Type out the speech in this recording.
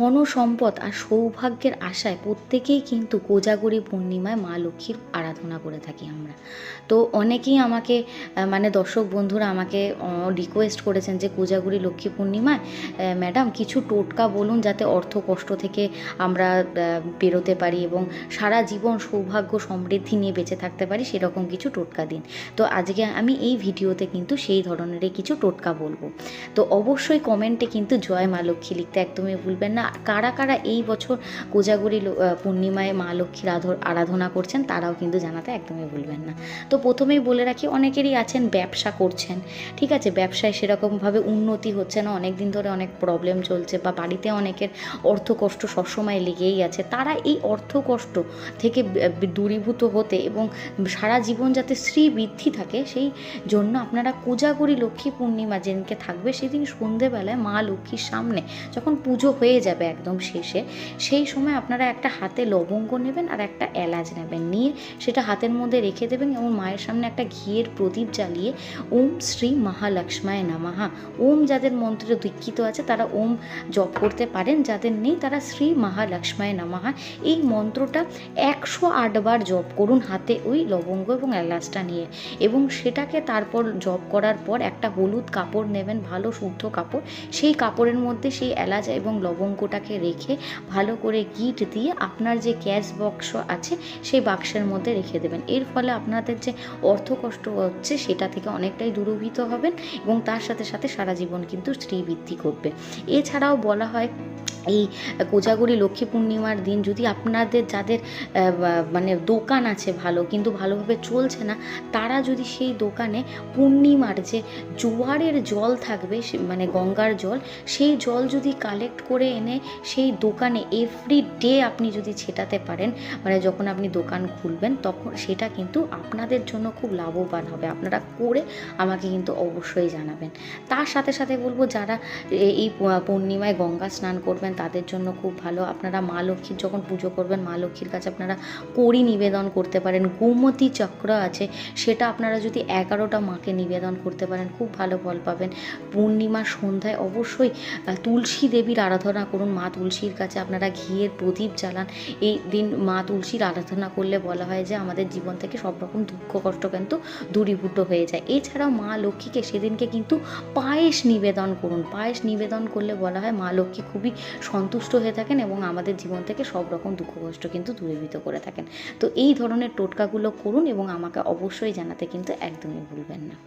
ধন সম্পদ আর সৌভাগ্যের আশায় প্রত্যেকেই কিন্তু কোজাগরি পূর্ণিমায় মা লক্ষ্মীর আরাধনা করে থাকি আমরা। তো অনেকেই আমাকে মানে দর্শক বন্ধুরা আমাকে রিকোয়েস্ট করেছেন যে কোজাগরি লক্ষ্মী পূর্ণিমায় ম্যাডাম কিছু টোটকা বলুন যাতে অর্থ কষ্ট থেকে আমরা বেরোতে পারি এবং সারা জীবন সৌভাগ্য সমৃদ্ধি নিয়ে বেঁচে থাকতে পারি সেরকম কিছু টোটকা দিন। তো আজকে আমি এই ভিডিওতে কিন্তু সেই ধরনেরই কিছু টোটকা বলব। তো অবশ্যই কমেন্টে কিন্তু জয় মা লক্ষ্মী লিখতে একদমই ভুলবেন না। কারা কারা এই বছর কোজাগরি পূর্ণিমায় মা লক্ষ্মীর আরাধনা করছেন তারাও কিন্তু জানাতে একদমই ভুলবেন না। তো প্রথমেই বলে রাখি, অনেকেরই আছেন ব্যবসা করছেন, ঠিক আছে? ব্যবসায় সেরকমভাবে উন্নতি হচ্ছে না অনেক দিন ধরে অনেক প্রবলেম চলছে বা বাড়িতে অনেকের অর্থ কষ্ট সবসময় লেগেই আছে। তারা এই অর্থ কষ্ট থেকে দূরীভূত হতে এবং সারা জীবন যাতে শ্রী বৃদ্ধি থাকে, সেই জন্য আপনারা কোজাগরি লক্ষ্মী পূর্ণিমা যেদিনকে থাকবে, সেদিন সন্ধেবেলায় মা লক্ষ্মীর সামনে যখন পুজো হয়ে যাবে একদম শেষে। সেই সময় আপনারা একটা হাতে লবঙ্গ নেবেন আর একটা এলাচ নেবেন। নিয়ে সেটা হাতের মধ্যে রেখে দেবেন এবং মায়ের সামনে একটা ঘিয়ের প্রদীপ জ্বালিয়ে ওম শ্রী মহালক্ষ্মায় নামাহা ওম যাদের মন্ত্রে দীক্ষিত আছে তারা ওম জপ করতে পারেন, যাদের নেই তারা শ্রী মহালক্ষ্মায় নামাহা এই মন্ত্রটা একশো আটবার জপ করুন হাতে ওই লবঙ্গ এবং এলাচটা নিয়ে। এবং সেটাকে তারপর জপ করার পর একটা হলুদ কাপড় নেবেন, ভালো শুদ্ধ কাপড়। সেই কাপড়ের মধ্যে সেই এলাচ এবং লবঙ্গটাকে রেখে ভালো করে গিট দিয়ে আপনার যে ক্যাশ বক্স আছে, সেই বাক্সের মধ্যে রেখে দেবেন। এর ফলে আপনাদের যে অর্থ কষ্ট হচ্ছে, সেটা থেকে অনেকটাই দূরভূত হবেন এবং তার সাথে সাথে সারা জীবন কিন্তু স্ত্রী বৃদ্ধি করবে এছাড়াও বলা হয় এই কোজাগরি লক্ষ্মী পূর্ণিমার দিন যদি আপনাদের, যাদের মানে দোকান আছে ভালো, কিন্তু ভালোভাবে চলছে না, তারা যদি সেই দোকানে পূর্ণিমার যে জোয়ারের জল থাকবে মানে গঙ্গার জল, সেই জল যদি কালেক্ট করে এনে সেই দোকানে এভরি ডে আপনি যদি ছেটাতে পারেন মানে যখন আপনি দোকান খুলবেন, তখন সেটা কিন্তু আপনাদের জন্য খুব লাভবান হবে। আপনারা করে আমাকে কিন্তু অবশ্যই জানাবেন। তার সাথে সাথে বলব, যারা এই পূর্ণিমায় গঙ্গা স্নান করবেন তাদের জন্য খুব ভালো। আপনারা মা লক্ষ্মীর যখন পুজো করবেন, মা লক্ষ্মীর কাছে আপনারা কড়ি নিবেদন করতে পারেন। গোমতী চক্র আছে, সেটা আপনারা যদি এগারোটা মাকে নিবেদন করতে পারেন, খুব ভালো ফল পাবেন। পূর্ণিমা সন্ধ্যায় অবশ্যই তুলসী দেবীর আরাধনা করুন। মা তুলসীর কাছে আপনারা ঘিয়ের প্রদীপ জ্বালান। এই দিন মা তুলসীর আরাধনা করলে বলা হয় যে, আমাদের জীবন থেকে সব রকম দুঃখ কষ্ট কিন্তু দূরীভূত হয়ে যায়। এছাড়াও মা লক্ষ্মীকে সেদিনকে কিন্তু পায়েস নিবেদন করুন। পায়েস নিবেদন করলে বলা হয় মা লক্ষ্মী খুবই সন্তুষ্ট হয়ে থাকেন এবং আমাদের জীবন থেকে সব রকম দুঃখ কষ্ট কিন্তু দূরীভূত করে থাকেন। তো এই ধরনের টোটকাগুলো করুন এবং আমাকে অবশ্যই জানাতে কিন্তু একদমই ভুলবেন না।